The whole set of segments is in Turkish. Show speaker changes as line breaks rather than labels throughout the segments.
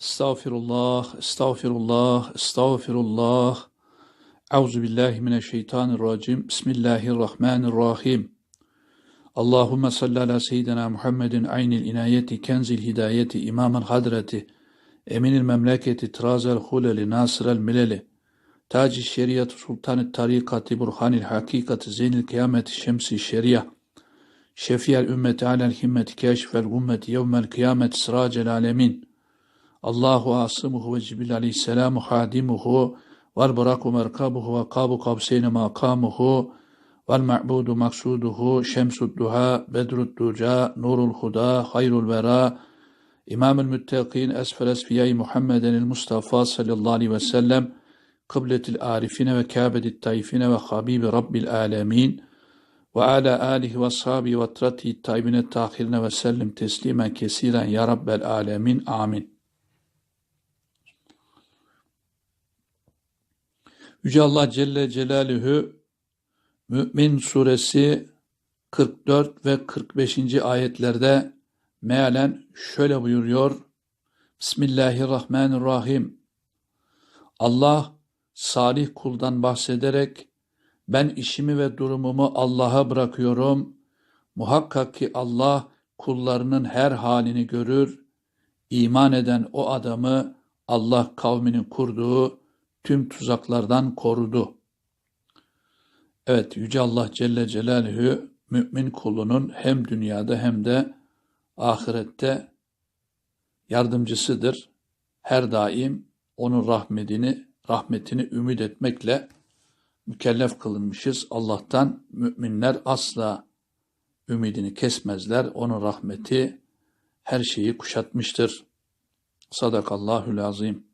Estağfirullah, estağfirullah, estağfirullah. Euzu billahi mineşşeytanirracim. Bismillahirrahmanirrahim. Allahumme salli ala seyyidina Muhammedin aynil inayeti kenzil hidayeti imamen hadreti eminil memleketi trazel huleli nasırel mileli taci şeriat sultanı tarikati burhanil hakikati zeynil kıyameti şemsi şeria şefiyel ümmeti alel himmeti keşfel ümmeti yevmel kıyameti sıracel alemin Allahu asımuhu ve Cibril aleyhisselamu hadimuhu vel bıraku merkabuhu ve kabu kabseyni makamuhu vel ma'budu maksuduhu şemsud duha bedrud duca nurul huda hayrul vera İmamül müttakin esfel esfiyai Muhammedenil Mustafa sallallahu aleyhi ve sellem kıbletil arifine ve kâbedit tayfine ve habibi rabbil alemin ve ala alihi ve ashabi ve trati tayyibine tahirine ve sellim teslimen kesiren ya rabbel alemin amin. Yüce Allah Celle Celaluhu Mü'min suresi 44 ve 45. ayetlerde mealen şöyle buyuruyor. Bismillahirrahmanirrahim. Allah salih kuldan bahsederek ben işimi ve durumumu Allah'a bırakıyorum. Muhakkak ki Allah kullarının her halini görür. İman eden o adamı Allah kavminin kurduğu tüm tuzaklardan korudu. Evet Yüce Allah Celle Celaluhu mümin kulunun hem dünyada hem de ahirette yardımcısıdır. Her daim onun rahmetini, rahmetini ümit etmekle mükellef kılınmışız. Allah'tan müminler asla ümidini kesmezler. Onun rahmeti her şeyi kuşatmıştır. Sadakallahül azim.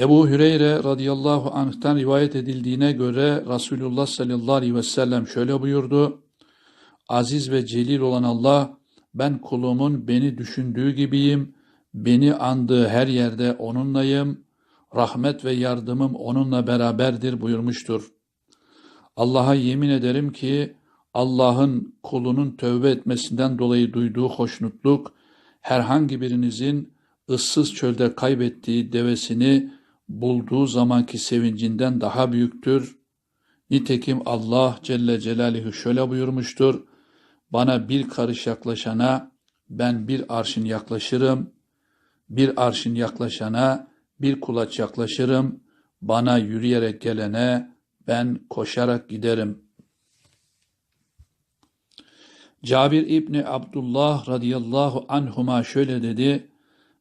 Ebu Hüreyre radıyallahu anh'tan rivayet edildiğine göre Resulullah sallallahu aleyhi ve sellem şöyle buyurdu. Aziz ve celil olan Allah, ben kulumun beni düşündüğü gibiyim, beni andığı her yerde onunlayım, rahmet ve yardımım onunla beraberdir buyurmuştur. Allah'a yemin ederim ki, Allah'ın kulunun tövbe etmesinden dolayı duyduğu hoşnutluk, herhangi birinizin ıssız çölde kaybettiği devesini bulduğu zamanki sevincinden daha büyüktür. Nitekim Allah Celle Celaluhu şöyle buyurmuştur. Bana bir karış yaklaşana ben bir arşın yaklaşırım. Bir arşın yaklaşana bir kulaç yaklaşırım. Bana yürüyerek gelene ben koşarak giderim. Cabir İbni Abdullah radıyallahu anhuma şöyle dedi.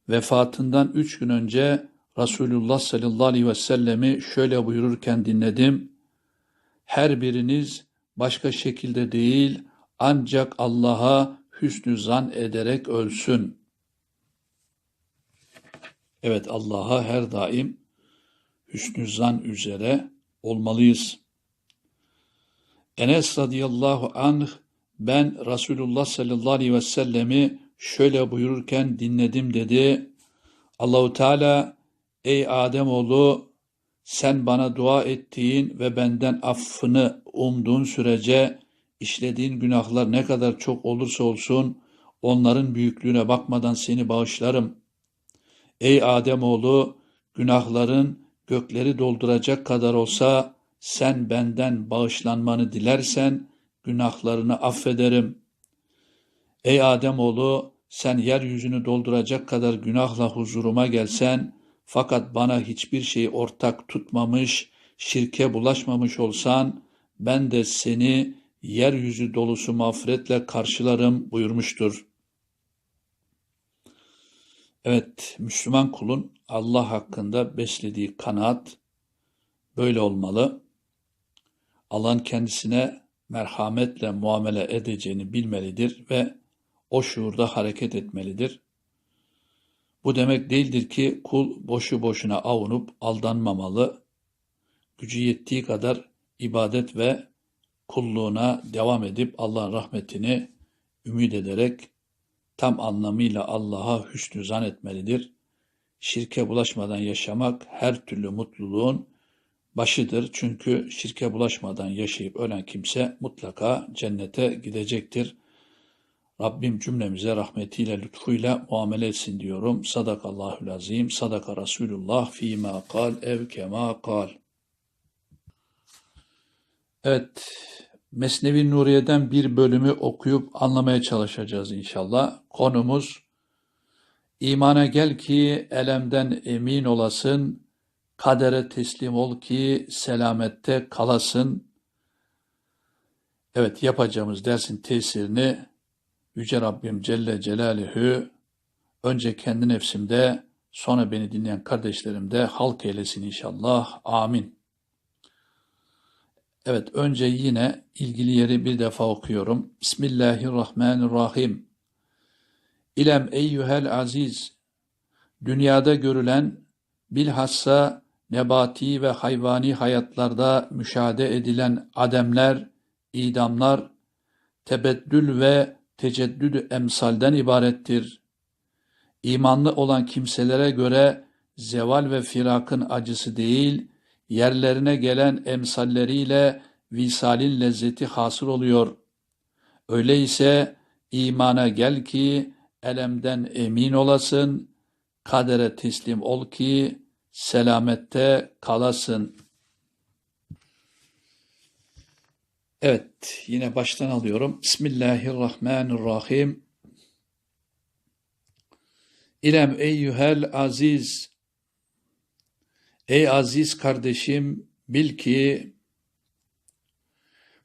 Vefatından üç gün önce Resulullah sallallahu aleyhi ve sellemi şöyle buyururken dinledim. Her biriniz başka şekilde değil ancak Allah'a hüsnü zan ederek ölsün. Evet Allah'a her daim hüsnü zan üzere olmalıyız. Enes radıyallahu anh ben Resulullah sallallahu aleyhi ve sellemi şöyle buyururken dinledim dedi. Allahu Teala Ey Ademoğlu sen bana dua ettiğin ve benden affını umduğun sürece işlediğin günahlar ne kadar çok olursa olsun onların büyüklüğüne bakmadan seni bağışlarım. Ey Ademoğlu günahların gökleri dolduracak kadar olsa sen benden bağışlanmanı dilersen günahlarını affederim. Ey Ademoğlu sen yeryüzünü dolduracak kadar günahla huzuruma gelsen fakat bana hiçbir şeyi ortak tutmamış, şirke bulaşmamış olsan, ben de seni yeryüzü dolusu mağfiretle karşılarım buyurmuştur. Evet, Müslüman kulun Allah hakkında beslediği kanaat böyle olmalı. Allah'ın kendisine merhametle muamele edeceğini bilmelidir ve o şuurda hareket etmelidir. Bu demek değildir ki kul boşu boşuna avunup aldanmamalı, gücü yettiği kadar ibadet ve kulluğuna devam edip Allah'ın rahmetini ümit ederek tam anlamıyla Allah'a hüsnü zan etmelidir. Şirke bulaşmadan yaşamak her türlü mutluluğun başıdır. Çünkü şirke bulaşmadan yaşayıp ölen kimse mutlaka cennete gidecektir. Rabbim cümlemize rahmetiyle, lütfuyla muamele etsin diyorum. Sadakallahül azim, sadaka Resulullah fîmâ kal ev kemâ kal. Evet, Mesnevi Nuriye'den bir bölümü okuyup anlamaya çalışacağız inşallah. Konumuz, imana gel ki elemden emin olasın, kadere teslim ol ki selamette kalasın. Evet, yapacağımız dersin tesirini Yüce Rabbim Celle Celaluhu önce kendi nefsimde sonra beni dinleyen kardeşlerimde halk eylesin inşallah. Amin. Evet önce yine ilgili yeri bir defa okuyorum. Bismillahirrahmanirrahim. İlem eyyühel aziz. Dünyada görülen bilhassa nebati ve hayvani hayatlarda müşahede edilen ademler, idamlar, tebeddül ve teceddüdü emsalden ibarettir. İmanlı olan kimselere göre zeval ve firakın acısı değil, yerlerine gelen emsalleriyle visalin lezzeti hasıl oluyor. Öyleyse imana gel ki elemden emin olasın, kadere teslim ol ki selamette kalasın. Evet, yine baştan alıyorum. Bismillahirrahmanirrahim. İlem eyyühel aziz. Ey aziz kardeşim, bil ki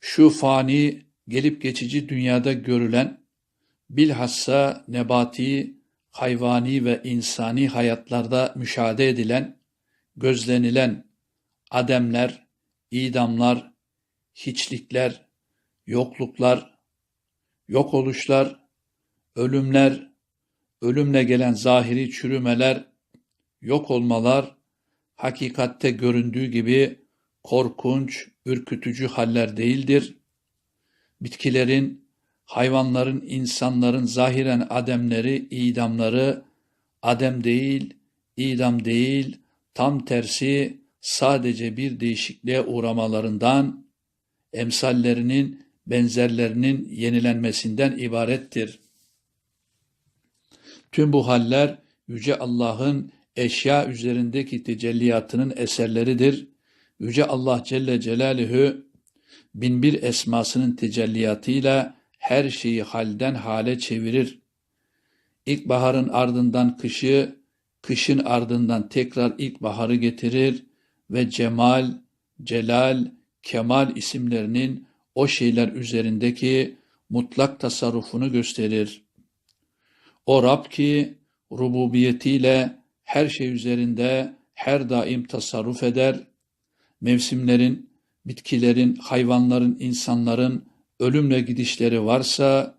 şu fani, gelip geçici dünyada görülen, bilhassa nebati, hayvani ve insani hayatlarda müşahede edilen, gözlenilen ademler, idamlar, hiçlikler, yokluklar, yok oluşlar, ölümler, ölümle gelen zahiri çürümeler, yok olmalar, hakikatte göründüğü gibi korkunç, ürkütücü haller değildir. Bitkilerin, hayvanların, insanların zahiren ademleri, idamları, adem değil, idam değil, tam tersi sadece bir değişikliğe uğramalarından emsallerinin, benzerlerinin yenilenmesinden ibarettir. Tüm bu haller Yüce Allah'ın eşya üzerindeki tecelliyatının eserleridir. Yüce Allah Celle Celaluhu binbir esmasının tecelliyatıyla her şeyi halden hale çevirir. İlkbaharın ardından kışı, kışın ardından tekrar ilkbaharı getirir ve cemal, celal, kemal isimlerinin o şeyler üzerindeki mutlak tasarrufunu gösterir. O Rab ki rububiyetiyle her şey üzerinde her daim tasarruf eder, mevsimlerin, bitkilerin, hayvanların, insanların ölümle gidişleri varsa,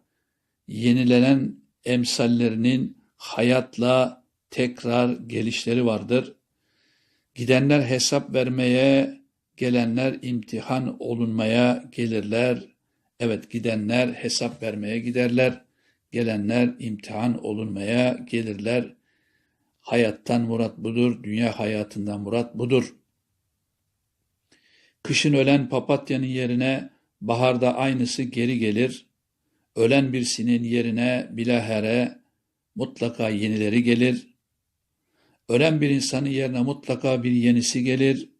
yenilenen emsallerinin hayatla tekrar gelişleri vardır. Gidenler hesap vermeye, Gelenler imtihan olunmaya gelirler. Evet gidenler hesap vermeye giderler. Gelenler imtihan olunmaya gelirler. Hayattan murat budur, dünya hayatından murat budur. Kışın ölen papatyanın yerine baharda aynısı geri gelir. Ölen birisinin yerine bilahere mutlaka yenileri gelir. Ölen bir insanın yerine mutlaka bir yenisi gelir.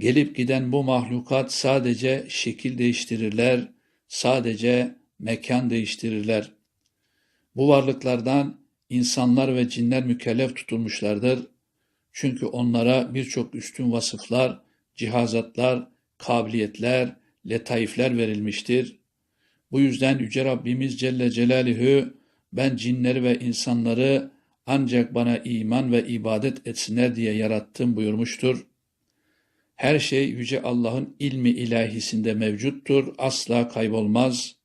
Gelip giden bu mahlukat sadece şekil değiştirirler, sadece mekan değiştirirler. Bu varlıklardan insanlar ve cinler mükellef tutulmuşlardır. Çünkü onlara birçok üstün vasıflar, cihazatlar, kabiliyetler, letaifler verilmiştir. Bu yüzden Yüce Rabbimiz Celle Celaluhu ben cinleri ve insanları ancak bana iman ve ibadet etsinler diye yarattım buyurmuştur. Her şey Yüce Allah'ın ilmi ilahisinde mevcuttur, asla kaybolmaz.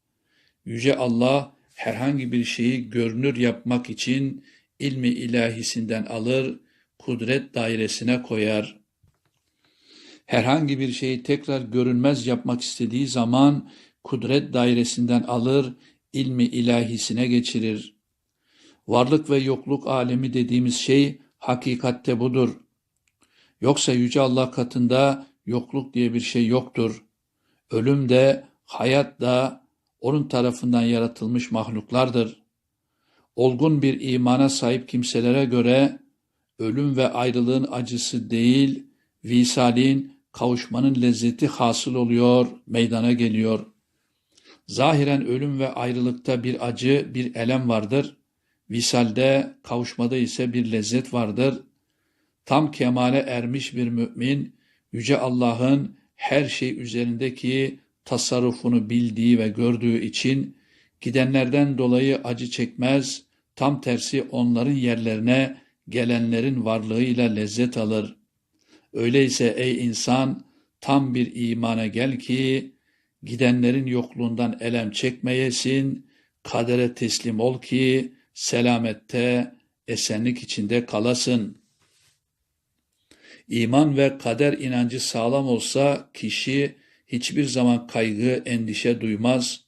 Yüce Allah herhangi bir şeyi görünür yapmak için ilmi ilahisinden alır, kudret dairesine koyar. Herhangi bir şeyi tekrar görünmez yapmak istediği zaman kudret dairesinden alır, ilmi ilahisine geçirir. Varlık ve yokluk alemi dediğimiz şey hakikatte budur. Yoksa Yüce Allah katında yokluk diye bir şey yoktur. Ölüm de, hayat da onun tarafından yaratılmış mahluklardır. Olgun bir imana sahip kimselere göre ölüm ve ayrılığın acısı değil, visalin, kavuşmanın lezzeti hasıl oluyor, meydana geliyor. Zahiren ölüm ve ayrılıkta bir acı, bir elem vardır. Visalde, kavuşmada ise bir lezzet vardır. Tam kemale ermiş bir mümin, Yüce Allah'ın her şey üzerindeki tasarrufunu bildiği ve gördüğü için gidenlerden dolayı acı çekmez, tam tersi onların yerlerine gelenlerin varlığıyla lezzet alır. Öyleyse ey insan tam bir imana gel ki gidenlerin yokluğundan elem çekmeyesin, kadere teslim ol ki selamette, esenlik içinde kalasın. İman ve kader inancı sağlam olsa kişi hiçbir zaman kaygı, endişe duymaz.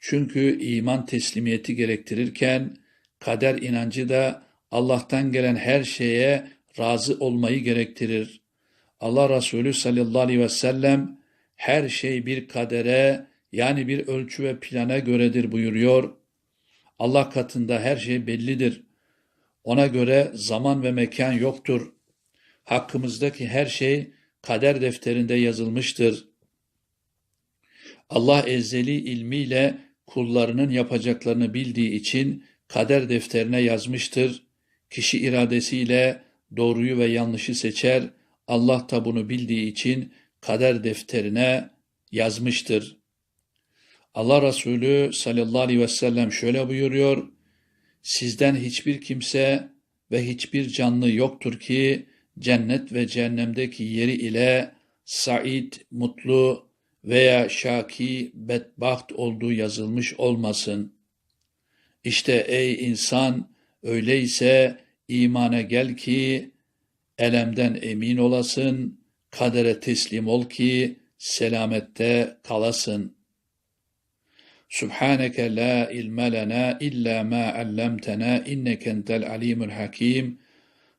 Çünkü iman teslimiyeti gerektirirken kader inancı da Allah'tan gelen her şeye razı olmayı gerektirir. Allah Resulü sallallahu aleyhi ve sellem her şey bir kadere yani bir ölçü ve plana göredir buyuruyor. Allah katında her şey bellidir. Ona göre zaman ve mekan yoktur. Hakkımızdaki her şey kader defterinde yazılmıştır. Allah ezeli ilmiyle kullarının yapacaklarını bildiği için kader defterine yazmıştır. Kişi iradesiyle doğruyu ve yanlışı seçer. Allah da bunu bildiği için kader defterine yazmıştır. Allah Resulü sallallahu aleyhi ve sellem şöyle buyuruyor. Sizden hiçbir kimse ve hiçbir canlı yoktur ki cennet ve cehennemdeki yeri ile said, mutlu veya şaki, bedbaht olduğu yazılmış olmasın. İşte ey insan öyleyse imana gel ki elemden emin olasın, kadere teslim ol ki selamette kalasın. Subhaneke la ilme lena illa ma allamtena inneke entel alimul hakim.